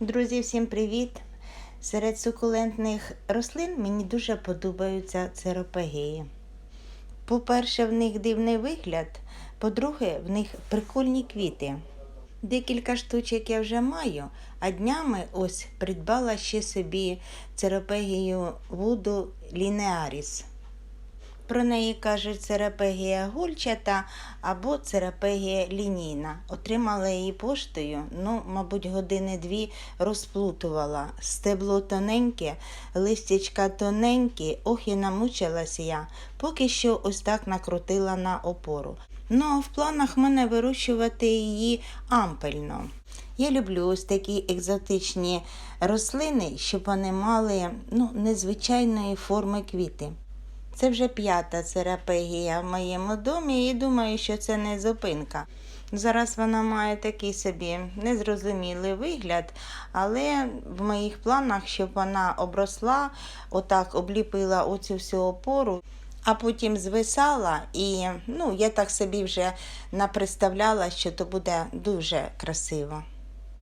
Друзі, всім привіт! Серед сукулентних рослин мені дуже подобаються церопегії. По-перше, в них дивний вигляд, по-друге, в них прикольні квіти. Декілька штучок я вже маю, а днями ось придбала ще собі церопегію Вуду Лінеаріс. Про неї кажуть церапегія гульчата або церапегія лінійна. Отримала її поштою, ну, мабуть, години дві розплутувала. Стебло тоненьке, листячка тоненькі, ох і намучилась я, поки що ось так накрутила на опору. Ну, а в планах мене вирощувати її ампельно. Я люблю ось такі екзотичні рослини, щоб вони мали ну, незвичайної форми квіти. Це вже п'ята церапегія в моєму домі і думаю, що це не зупинка. Зараз вона має такий собі незрозумілий вигляд, але в моїх планах, щоб вона обросла, отак обліпила оцю всю опору, а потім звисала, і ну, я так собі вже наприставляла, що то буде дуже красиво.